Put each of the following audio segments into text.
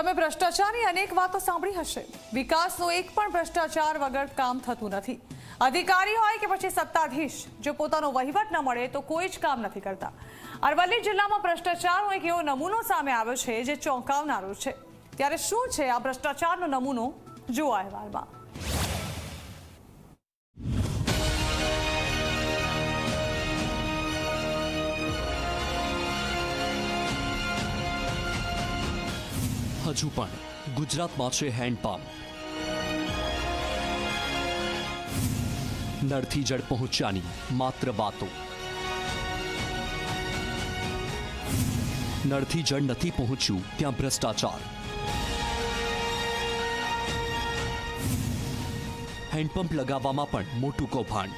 તમે ભ્રષ્ટાચારની અનેક વાતો સાંભળી હશે. વિકાસનો એક પણ ભ્રષ્ટાચાર વગર કામ થતું નથી. અધિકારી હોય કે પછી સત્તાધીશ, જો પોતાનો વહીવટ ન મળે તો કોઈ જ કામ નથી કરતા. અરવલ્લી જિલ્લામાં ભ્રષ્ટાચારનો એક એવો નમૂનો સામે આવ્યો છે જે ચોંકાવનારો છે. ત્યારે શું છે આ ભ્રષ્ટાચારનો નમૂનો? જુઓ અહેવાલમાં. હજુ પણ ગુજરાતમાં છે હેન્ડપંપ. નળથી જળ પહોંચ્યાની માત્ર વાતો. નળથી જળ નથી પહોંચ્યું ત્યાં ભ્રષ્ટાચાર. હેન્ડપંપ લગાવવામાં પણ મોટું કૌભાંડ.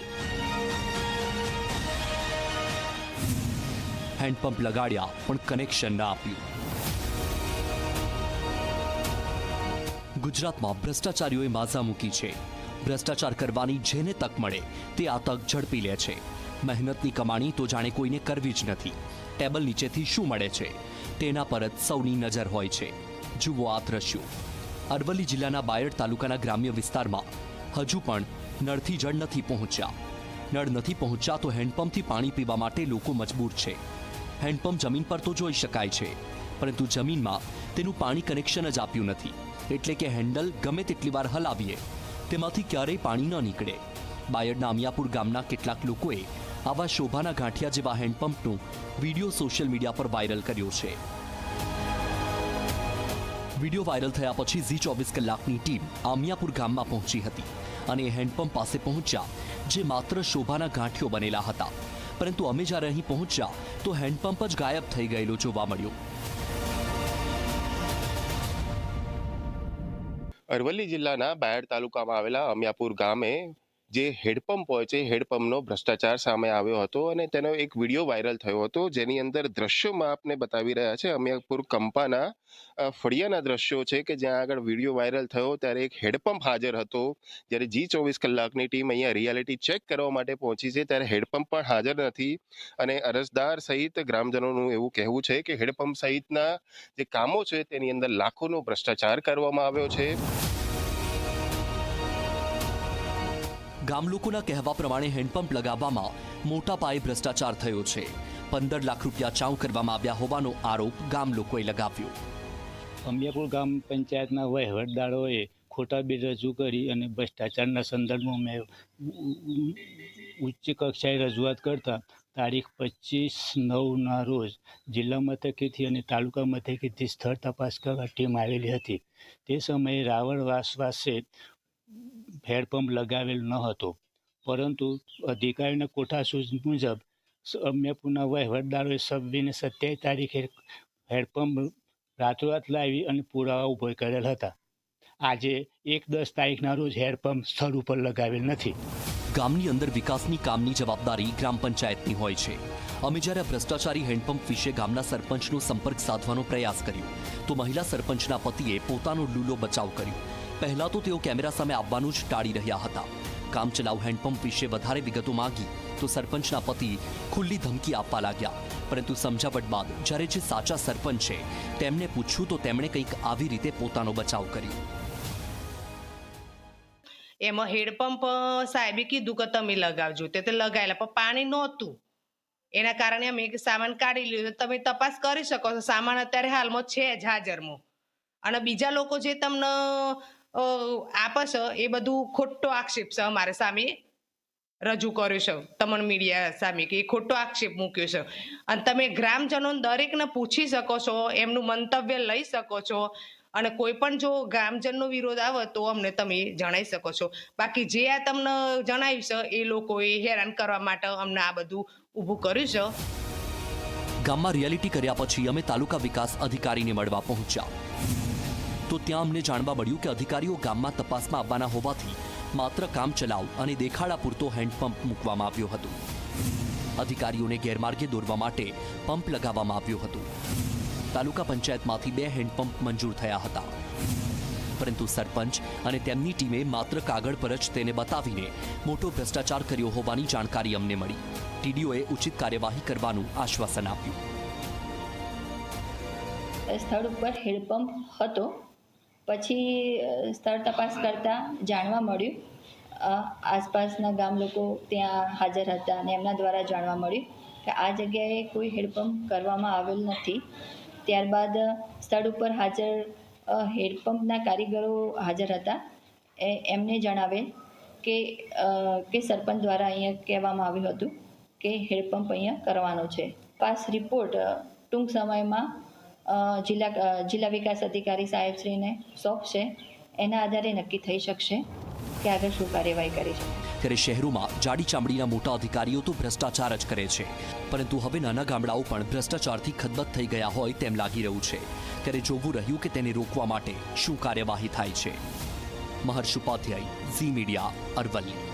હેન્ડપંપ લગાડ્યા પણ કનેક્શન ના આપ્યું. ગુજરાતમાં ભ્રષ્ટાચારીઓએ માઝા મૂકી છે. ભ્રષ્ટાચાર કરવાની જેને તક મળે તે આ તક ઝડપી લે છે. મહેનતની કમાણી તો જાણે કોઈને કરવી જ નથી. ટેબલ નીચેથી શું મળે છે? તેના પર જ સૌની નજર હોય છે. જુઓ આ દ્રશ્યો. અરવલ્લી જિલ્લાના બાયડ તાલુકાના ગ્રામ્ય વિસ્તારમાં હજુ પણ નળથી જળ નથી પહોંચ્યા. નળ નથી પહોંચ્યા તો હેન્ડપંપથી પાણી પીવા માટે લોકો મજબૂર છે. હેન્ડપંપ જમીન પર તો જોઈ શકાય છે. પરંતુ જમીનમાં તેનું પાણી કનેક્શન જ આપ્યું નથી. એટલે કે હેન્ડલ ગમે તેટલી વાર હલાવીએ. તેમાંથી ક્યારેય પાણી ન નીકળે. બાયડના અમિયાપુર ગામના કેટલાક લોકોએ આવા શોભાના ગાંઠિયા જેવા હેન્ડપંપનો વીડિયો સોશિયલ મીડિયા પર વાયરલ કર્યો છે. વીડિયો વાયરલ થયા પછી ઝી ચોવીસ કલાકની ટીમ આમિયાપુર ગામમાં પહોંચી હતી અને હેન્ડપંપ પાસે પહોંચ્યા જે માત્ર શોભાના ગાંઠિયો બનેલા હતા. પરંતુ અમે જ્યારે અહીં પહોંચ્યા તો હેન્ડપંપ જ ગાયબ થઈ ગયેલો જોવા મળ્યો. અરવલ્લી જિલ્લાના બાયડ તાલુકામાં આવેલા અમિયાપુર ગામે જે હેડપંપ હોય છે હેડપંપનો ભ્રષ્ટાચાર સામે આવ્યો હતો અને તેનો એક વીડિયો વાયરલ થયો હતો, જેની અંદર દ્રશ્યોમાં આપને બતાવી રહ્યા છે, અમિયાપુર કંપાના ફળિયાના દ્રશ્યો છે કે જ્યાં આગળ વીડિયો વાયરલ થયો, ત્યારે એક હેડપંપ હાજર હતો. જ્યારે જી ચોવીસ કલાકની ટીમ અહીંયા રિયાલિટી ચેક કરવા માટે પહોંચી છે, ત્યારે હેડપંપ પણ હાજર નથી. અને અરજદાર સહિત ગ્રામજનોનું એવું કહેવું છે કે હેડપંપ સહિતના જે કામો છે, તેની અંદર લાખોનો ભ્રષ્ટાચાર કરવામાં આવ્યો છે. ગામ લોકોના કહેવા પ્રમાણે હેન્ડપંપ લગાવવામાં મોટા પાયે ભ્રષ્ટાચાર થયો છે. પંદર લાખ રૂપિયા ચાઉ કરવામાં આવ્યા હોવાનો આરોપ ગામલોકોએ લગાવ્યો. અમિયાપુર ગામ પંચાયતના વહીવટદારોએ ખોટા બિલ રજૂ કરી અને ભ્રષ્ટાચારના સંદર્ભમાં મેં ઉચ્ચ કક્ષાએ રજૂઆત કરતા તારીખ પચીસ નવના રોજ જિલ્લા મથકેથી અને તાલુકા મથકેથી સ્થળ તપાસ કરવા ટીમ આવેલી હતી. તે સમયે રાવણ વાસવાસે હેડપંપ લગાવેલ ન હતો. પરંતુ અધિકારીના કોઠાસૂઝ મુજબ અમિયાપુરના વહીવટદારોએ સભ્યને ને સત્યાવીસ તારીખે હેડપંપ રાતોરાત લાવી અને પુરાવા ઊભો કરેલ હતા. આજે એક દસ તારીખના રોજ હેડપંપ સ્થળ ઉપર લગાવેલ નથી. ગામની અંદર વિકાસની કામની જવાબદારી ગ્રામ પંચાયતની હોય છે. અમે જ્યારે ભ્રષ્ટાચારી હેન્ડપંપ વિશે ગામના સરપંચનો સંપર્ક સાધવાનો પ્રયાસ કર્યો, તો મહિલા સરપંચના પતિએ પોતાનો લૂલો બચાવ કર્યો. પહેલા તો તેઓ કેમેરા સામે આવવાનું જ ટાળી રહ્યા હતા. કામચલાઉ હેન્ડપંપ વિશે વધારે વિગતો માંગી તો સરપંચના પતિ ખુલ્લી ધમકી આપવા લાગ્યા. પરંતુ સમજાવટ બાદ જ્યારે જે સાચા સરપંચ છે તેમને પૂછ્યું તો તેમણે કંઈક આવી રીતે પોતાનો બચાવ કર્યો. એમાં હેડપંપ સાહેબે કીધું કે તમે લગાવજો. તે લગાવેલા પણ પાણી નહોતું. એના કારણે અમે સામાન કાઢી લીધો. તમે તપાસ કરી શકો છો. સામાન અત્યારે હાલમાં છે જ હાજરમાં. અને બીજા લોકો જે તમને આપે છે એ બધું ખોટો આક્ષેપ છે અમારે સામે રજૂ કર્યો છે તમણ મીડિયા સામે કે ખોટો આક્ષેપ મૂક્યો છે. અને તમે ગ્રામજનો દરેકને પૂછી શકો છો, એમનું મંતવ્ય લઈ શકો છો અને કોઈ પણ જો ગ્રામજનનો વિરોધ આવે તો અમને તમે જણાવી શકો છો. બાકી જે આ તમને જણાવ્યું છે એ લોકોએ હેરાન કરવા માટે અમને આ બધું ઊભું કર્યું છે. ગામમાં રિયાલિટી કર્યા પછી અમે તાલુકા વિકાસ અધિકારીને મળવા પહોંચ્યા. તો ત્યાં અમને જાણવા મળ્યું કે અધિકારીઓ ગામમાં તપાસમાં આવવાના હોવાથી માત્ર કામ ચલાવ અને દેખાડા પૂરતો હેન્ડપંપ મૂકવામાં આવ્યો હતો. અધિકારીઓને ગેરમાર્ગે દોરવા માટે પંપ લગાવવામાં આવ્યો હતો. તાલુકા પંચાયતમાંથી બે હેન્ડપંપ મંજૂર થયા હતા. પરંતુ સરપંચ અને તેમની ટીમે માત્ર કાગળ પર જ તેને બતાવીને મોટો ભ્રષ્ટાચાર કર્યો હોવાની જાણકારી અમને મળી. ટીડીઓએ ઉચિત કાર્યવાહી કરવાનું આશ્વાસન આપ્યું. સ્થળ ઉપર હેન્ડપંપ હતો. પછી સ્થળ તપાસ કરતાં જાણવા મળ્યું. આસપાસના ગામ લોકો ત્યાં હાજર હતા અને એમના દ્વારા જાણવા મળ્યું કે આ જગ્યાએ કોઈ હેડપંપ કરવામાં આવેલ નથી. ત્યારબાદ, સ્થળ ઉપર હાજર હેડપંપના કારીગરો હાજર હતા. એ, એમને જણાવેલ કે કે સરપંચ દ્વારા અહીંયા કહેવામાં આવ્યું હતું કે હેડપંપ અહીંયા કરવાનો છે. પાસ રિપોર્ટ ટૂંક સમયમાં જિલ્લા જિલ્લા વિકાસ અધિકારી સાહેબશ્રીને સોંપશે એના આધારે નક્કી થઈ શકશે કે આગળ શું કાર્યવાહી કરી છે ત્યારે શહેરોમાં જાડી ચામડીના મોટા અધિકારીઓ તો ભ્રષ્ટાચાર જ કરે છે. પરંતુ હવે નાના ગામડાઓ પણ ભ્રષ્ટાચારથી ખદબદ થઈ ગયા હોય તેમ લાગી રહ્યું છે. ત્યારે જોવું રહ્યું કે તેને રોકવા માટે શું કાર્યવાહી થાય છે. મહર્ષ ઉપાધ્યાય, ઝી મીડિયા, અરવલ્લી.